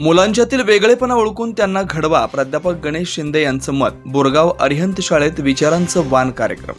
मुलांच्यातील वेगळेपणा ओळखून त्यांना घडवा प्राध्यापक गणेश शिंदे यांचं मत. बोरगाव अरिहंत शाळेत विचारांचं वान कार्यक्रम.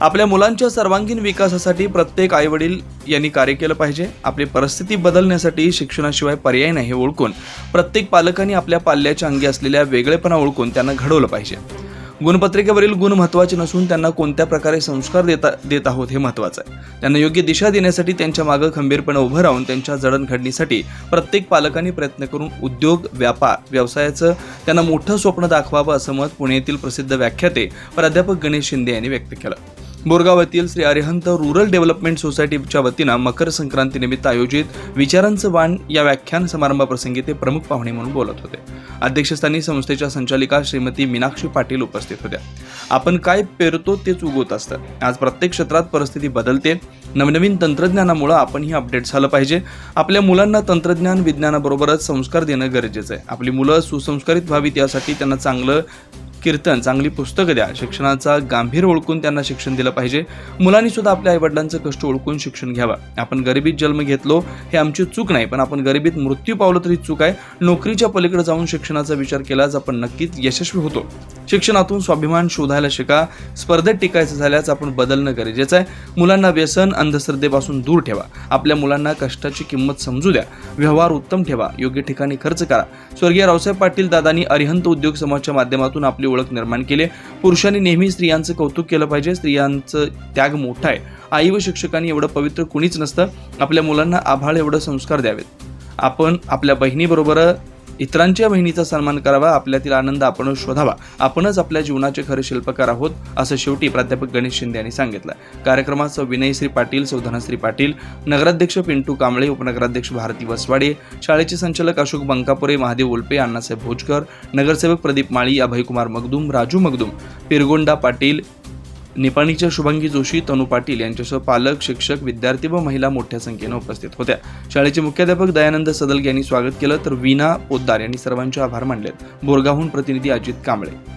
आपल्या मुलांच्या सर्वांगीण विकासासाठी प्रत्येक आईवडील यांनी कार्य केलं पाहिजे. आपली परिस्थिती बदलण्यासाठी शिक्षणाशिवाय पर्याय नाही हे ओळखून प्रत्येक पालकांनी आपल्या पाल्याच्या अंगी असलेल्या वेगळेपणा ओळखून त्यांना घडवलं पाहिजे. गुणपत्रिकेवरील गुण महत्त्वाचे नसून त्यांना कोणत्या प्रकारे संस्कार देता देत आहोत हे महत्त्वाचं आहे. त्यांना योग्य दिशा देण्यासाठी त्यांच्या मागं खंबीरपणे उभं राहून त्यांच्या जडणघडणीसाठी प्रत्येक पालकांनी प्रयत्न करून उद्योग व्यापार व्यवसायाचं त्यांना मोठं स्वप्न दाखवावं असं मत पुणे येथील प्रसिद्ध व्याख्याते प्राध्यापक गणेश शिंदे यांनी व्यक्त केलं. बोरगाव येथील श्री अरिहंत रुरल डेव्हलपमेंट सोसायटीच्या वतीनं मकर संक्रांतीनिमित्त आयोजित विचारांचं वाण या व्याख्यान समारंभाप्रसंगी ते प्रमुख पाहुणे म्हणून बोलत होते. अध्यक्षस्थानी संस्थेच्या संचालिका श्रीमती मीनाक्षी पाटील उपस्थित होत्या. आपण काय पेरतो तेच उगवत असतं. आज प्रत्येक क्षेत्रात परिस्थिती बदलते. नवनवीन तंत्रज्ञानामुळं आपणही अपडेट झालं पाहिजे. आपल्या मुलांना तंत्रज्ञान विज्ञानाबरोबरच संस्कार देणं गरजेचं आहे. आपली मुलं सुसंस्कारित व्हावीत यासाठी त्यांना चांगलं कीर्तन चांगली पुस्तकं द्या. शिक्षणाचा गांभीर ओळखून त्यांना शिक्षण दिलं पाहिजे. मुलांनी सुद्धा आपल्या आईवडिलांचं कष्ट ओळखून शिक्षण घ्यावं. आपण गरिबीत जन्म घेतलो हे आमची चूक नाही पण आपण गरिबीत मृत्यू पावलं तरी चूक आहे. नोकरीच्या पलीकडे जाऊन शिक्षणाचा विचार केलाच आपण नक्कीच यशस्वी होतो. शिक्षणातून स्वाभिमान शोधायला शिका. स्पर्धेत टिकायचं झाल्यास आपण बदलणं गरजेचं आहे. मुलांना व्यसन अंधश्रद्धेपासून दूर ठेवा. आपल्या मुलांना कष्टाची किंमत समजू द्या. व्यवहार उत्तम ठेवा. योग्य ठिकाणी खर्च करा. स्वर्गीय रावसाहेब पाटील दादांनी अरिहंत उद्योग समाजच्या माध्यमातून आपली ओळख निर्माण केली पुरुषांनी नेहमी स्त्रियांचं कौतुक केलं पाहिजे. स्त्रियांचं त्याग मोठा आहे. आई व शिक्षकांनी एवढं पवित्र कुणीच नसतं. आपल्या मुलांना आभाळ एवढं संस्कार द्यावेत. आपण आपल्या बहिणीबरोबर इतरांच्या बहिणीचा सन्मान करावा आपल्यातील आनंद आपणच शोधावा. आपणच आपल्या जीवनाचे खरे शिल्पकार आहोत असं शेवटी प्राध्यापक गणेश शिंदे यांनी सांगितलं. कार्यक्रमात विनयश्री पाटील सौ धनश्री पाटील नगराध्यक्ष पिंटू कांबळे उपनगराध्यक्ष भारती वसवाडे शाळेचे संचालक अशोक बंकापुरे महादेव उल्पे अण्णासाहेब भोजकर नगरसेवक प्रदीप माळी अभयकुमार मगदूम राजू मगदूम पिरगोंडा पाटील निपाणीच्या शुभांगी जोशी तनू पाटील यांच्यासह पालक शिक्षक विद्यार्थी व महिला मोठ्या संख्येनं उपस्थित होत्या. शाळेचे मुख्याध्यापक दयानंद सदलगे यांनी स्वागत केलं तर वीणा पोद्दार यांनी सर्वांचे आभार मानलेत. बोरगावहून प्रतिनिधी अजित कांबळे.